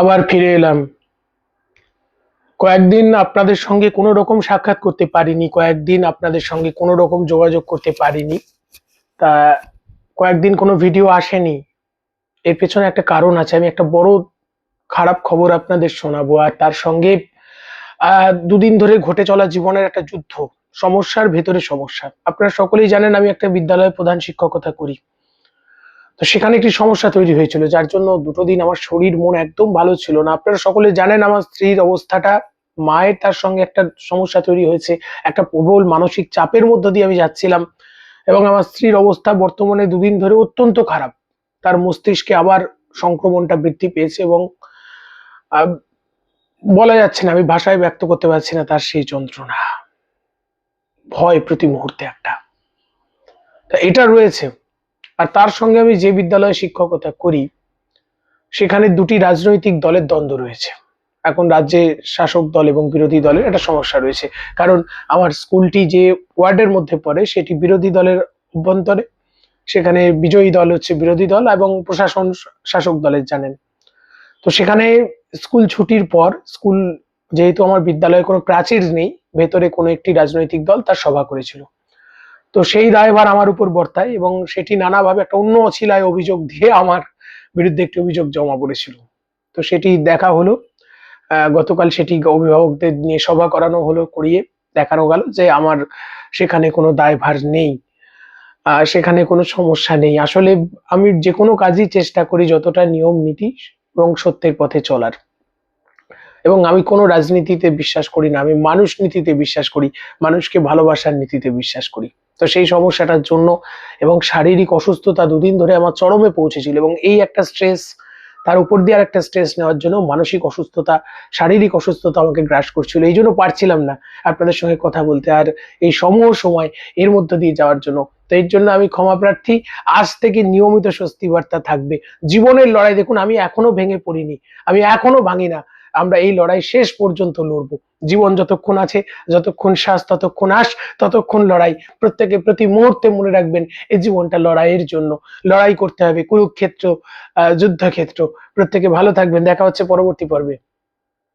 আবার ফিরে এলাম। কয়েকদিন আপনাদের সঙ্গে কোনো রকম সাক্ষাৎ করতে পারিনি, কয়েকদিন আপনাদের সঙ্গে কোনো রকম যোগাযোগ করতে পারিনি। তা কয়েকদিন কোনো ভিডিও আসেনি। এর পেছনে একটা কারণ আছে, আমি একটা বড় খারাপ খবর আপনাদের শোনাবো। আর তার সঙ্গে দুদিন ধরে ঘটে চলা জীবনের একটা যুদ্ধ, সমস্যার ভেতরে সমস্যা। আপনারা সকলেই জানেন আমি একটা বিদ্যালয়ে প্রধান শিক্ষকতা করি। তো সেখানে একটি সমস্যা তৈরি হয়েছিল, যার জন্য দুটো দিন আমার শরীর মন একদম ভালো ছিল না। আপনারা সকলে জানেন আমার স্ত্রীর অবস্থাটা, মায়ের তার সঙ্গে একটা সমস্যা তৈরি হয়েছে, একটা প্রবল মানসিক চাপের মধ্য দিয়ে আমি যাচ্ছিলাম এবং আমার স্ত্রীর অবস্থা বর্তমানে দুদিন ধরে অত্যন্ত খারাপ। তার মস্তিষ্কে আবার সংক্রমণটা বৃদ্ধি পেয়েছে এবং বলা যাচ্ছে না, আমি ভাষায় ব্যক্ত করতে পারছি না তার সেই যন্ত্রণা। ভয় প্রতি মুহূর্তে একটা। এটা রয়েছে। আর তার সঙ্গে আমি যে বিদ্যালয়ে শিক্ষকতা করি, সেখানে দুটি রাজনৈতিক দলের দ্বন্দ্ব রয়েছে। এখন রাজ্যে শাসক দল এবং বিরোধী দলের একটা সমস্যা রয়েছে। কারণ আমার স্কুলটি যে ওয়ার্ডের মধ্যে পড়ে, সেটি বিরোধী দলের অভ্যন্তরে। সেখানে বিজয়ী দল হচ্ছে বিরোধী দল এবং প্রশাসন শাসক দলের জানেন। তো সেখানে স্কুল ছুটির পর, স্কুল যেহেতু আমার বিদ্যালয়ে কোনো প্রাচীর নেই, ভেতরে কোনো একটি রাজনৈতিক দল তার সভা করেছিল। তো সেই দায়ভার আমার উপর বর্তায় এবং সেটি নানাভাবে একটা অন্য অছিলায় অভিযোগ দিয়ে আমার বিরুদ্ধে একটি অভিযোগ জমা পড়েছিল। তো সেটি দেখা হলো গতকাল সেটি অভিভাবকদের নিয়ে সভা করানো হলো, করিয়ে দেখানো গেল যে আমার সেখানে কোনো দায়ভার নেই সেখানে কোনো সমস্যা নেই। আসলে আমি যে কোনো কাজই চেষ্টা করি যতটা নিয়ম, নীতি এবং সত্যের পথে চলার। এবং আমি কোনো রাজনীতিতে বিশ্বাস করি না, আমি মানুষ নীতিতে বিশ্বাস করি, মানুষকে ভালোবাসার নীতিতে বিশ্বাস করি। তো সেই সমস্যাটার জন্য এবং শারীরিক অসুস্থতা দুদিন ধরে আমার চরমে পৌঁছেছিল এবং এই একটা স্ট্রেস তার উপর দিয়ে আর একটা স্ট্রেস নেওয়ার জন্য মানসিক অসুস্থতা, শারীরিক অসুস্থতা আমাকে গ্রাস করছিল। এই জন্য পারছিলাম না আপনাদের সঙ্গে কথা বলতে আর এই সমূহ সময় এর মধ্য দিয়ে যাওয়ার জন্য। তো এর জন্য আমি ক্ষমা প্রার্থী, আজ থেকে নিয়মিত স্বস্তি বার্তা থাকবে। জীবনের লড়াই দেখুন, আমি এখনও ভেঙে পড়িনি, আমি এখনও ভাঙি না। আমরা এই লড়াই শেষ পর্যন্ত লড়ব। জীবন যতক্ষণ আছে যতক্ষণ শ্বাস ততক্ষণ আস ততক্ষণ লড়াই। প্রত্যেকে প্রতি মুহূর্তে মনে রাখবেন এই জীবনটা লড়াইয়ের জন্য। লড়াই করতে হবে কুরুক্ষেত্র আহ, যুদ্ধক্ষেত্র। প্রত্যেকে ভালো থাকবেন। দেখা হচ্ছে পরবর্তী পর্বে।